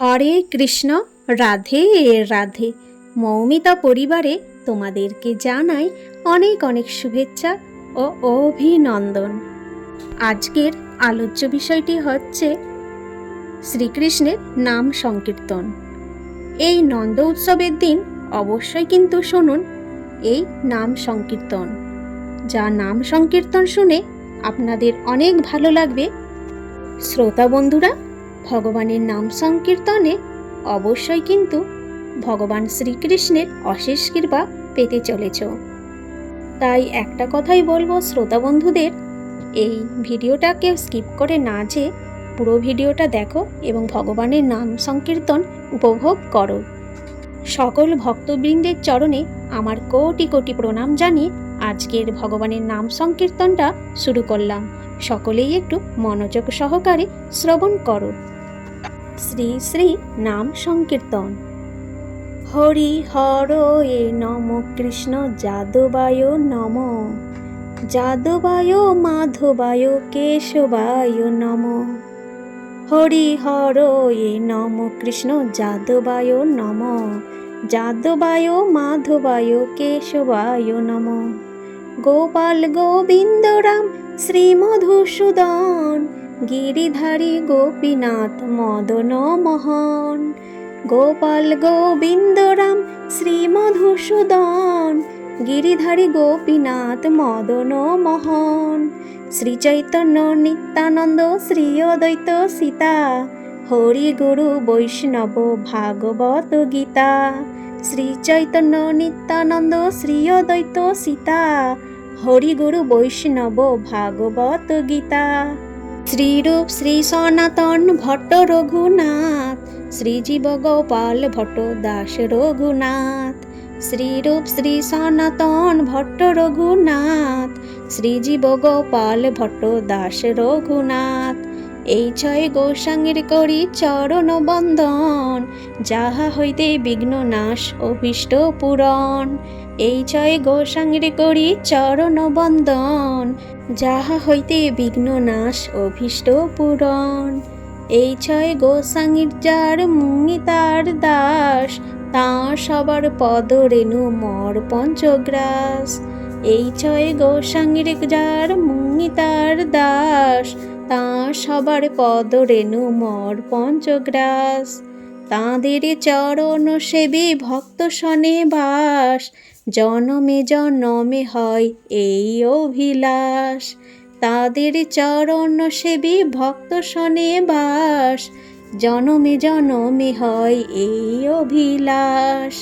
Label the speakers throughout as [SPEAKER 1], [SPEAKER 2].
[SPEAKER 1] হরে কৃষ্ণ রাধে রাধে মৌমিতা পরিবারে তোমাদেরকে জানাই অনেক অনেক শুভেচ্ছা ও অভিনন্দন আজকের আলোচ্য বিষয়টি হচ্ছে শ্রীকৃষ্ণের নাম সংকীর্তন এই নন্দ উৎসবের দিন অবশ্যই কিন্তু শুনুন এই নাম সংকীর্তন যা নাম সংকীর্তন শুনে আপনাদের অনেক ভালো লাগবে শ্রোতা বন্ধুরা ভগবানের নাম সংকীর্তনে অবশ্যই কিন্তু ভগবান শ্রীকৃষ্ণের অশেষ কৃপা পেতে চলেছ তাই একটা কথাই বলবো শ্রোতা বন্ধুদের এই কেউ স্কিপ করে না যে পুরো ভিডিওটা দেখো এবং ভগবানের নাম সংকীর্তন উপভোগ করো সকল ভক্তবৃন্দের চরণে আমার কোটি কোটি প্রণাম জানিয়ে আজকের ভগবানের নাম সংকীর্তনটা শুরু করলাম সকলেই একটু মনোযোগ সহকারে শ্রবণ করো শ্রী শ্রী নাম সংকীর্তন হরি হর এ নম কৃষ্ণ যাদবায় নম যাদবায় মাধবায় কেশবায় নম হরি হর এ নম কৃষ্ণ যাদবায় নম যাদবায় মাধবায় কেশবায় নম গোপাল গোবিন্দ রাম শ্রীমধুসূদন গিরিধারী গোপীনাথ মদন মোহন গোপাল গোবিন্দরাম শ্রীমধুসূদন গিরিধারী গোপীনাথ মদন মহন শ্রী চৈতন্য নিত্যানন্দ শ্রী অদ্বৈত সীতা হরি গুরু বৈষ্ণব ভাগবত গীতা শ্রী চৈতন্য নিত্যানন্দ শ্রী অদ্বৈত সীতা হরি গুরু বৈষ্ণব ভাগবত গীতা শ্রীরূপ শ্রী সনাতন ভট্ট রঘুনাথ শ্রীজীব গোপাল ভট্ট দাস রঘুনাথ শ্রীরূপ শ্রী সনাতন ভট্ট রঘুনাথ শ্রীজীব গোপাল ভট্ট দাস রঘুনাথ এই ছয় গৌসাঙ্গের করি চরণ বন্দন যাহা হইতে বিঘ্ন নাশ অভিষ্ট পূরণ এই ছয় গৌসাঙ্গের করি চরণ বন্দন যাহা হইতে বিঘ্ন নাশ অভিষ্ট পূরণ এই ছয় গোসাঙ্গির যার মুঙ্গি দাস তা সবার পদ রেণু মর পঞ্চগ্রাস এই ছয় গোসাঙ্গির যার মুঙ্গিতার দাস তা সবার পদ রেণু মর পঞ্চগ্রাস তাঁদের চরণ সেবে ভক্ত শনে বাস জনমে জনমে হয় এই অভিলাষ তাদের চরণ সেবে ভক্ত শনে বাস জনমে জনমে হয় এই অভিলাষ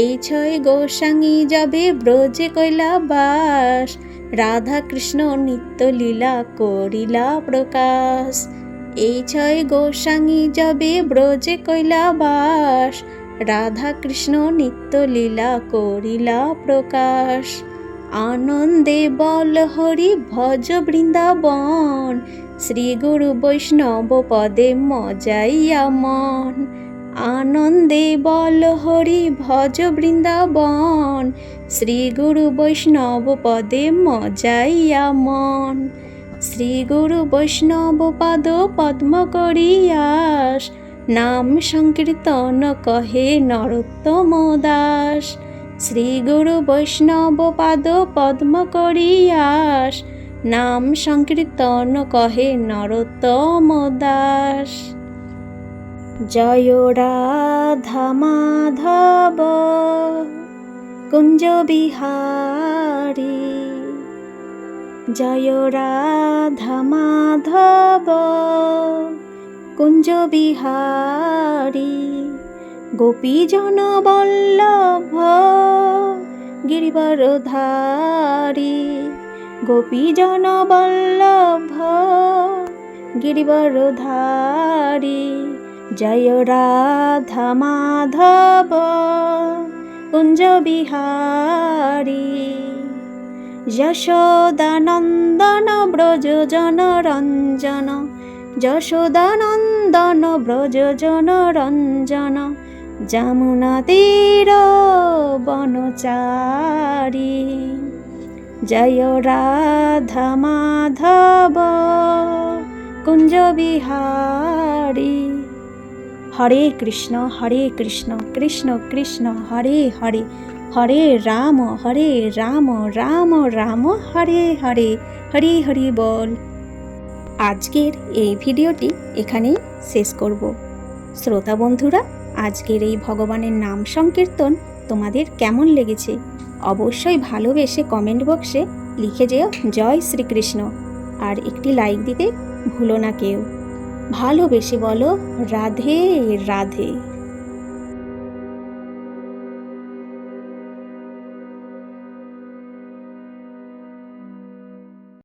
[SPEAKER 1] এই ছয় গোসাঙ্গি যাবে ব্রজে কৈলাবাস রাধা কৃষ্ণ নিত্য লীলা করিলা প্রকাশ এই ছয় গোসাঙ্গী যাবে ব্রজে কইলা বাস রাধা কৃষ্ণ নিত্য লীলা করিলা প্রকাশ আনন্দে বল হরি ভজ বৃন্দাবন শ্রী গুরু বৈষ্ণব পদে মজাইয়া মন আনন্দে বল হরি ভজ বৃন্দাবন শ্রী গুরু বৈষ্ণব পদে মজাইয়া মন শ্রী গুরু বৈষ্ণব পদ পদ্ম করিয়াস নাম সংকীর্তন কহে নরোত্তম দাস শ্রী গুরু বৈষ্ণব পদ পদ্ম করিয়াস নাম সংকীর্তন কহে নরোত্তম দাস জয় রাধা মাধব কুঞ্জ বিহারি জয় রাধা মাধব কুঞ্জ বিহারি জন বল্লভ গোপী গোপীজন বল্লভ গিরিবরধারী জয় রাধা মাধব কুঞ্জ বিহারি যশোদানন্দন ব্রজ জন রঞ্জন যশোদানন্দন ব্রজ জন রঞ্জন যমুনা তীর বনচারি জয় রাধা মাধব কুঞ্জ বিহারী হরে কৃষ্ণ হরে কৃষ্ণ কৃষ্ণ কৃষ্ণ হরে হরে হরে রাম হরে রাম রাম রাম হরে হরে হরি হরি বল আজকের এই ভিডিওটি এখানেই শেষ করব শ্রোতা বন্ধুরা আজকের এই ভগবানের নাম সংকীর্তন তোমাদের কেমন লেগেছে অবশ্যই ভালোবেসে কমেন্ট বক্সে লিখে যেও জয় শ্রীকৃষ্ণ আর একটি লাইক দিতে ভুলো না কেউ ভালোবেসে বলো রাধে রাধে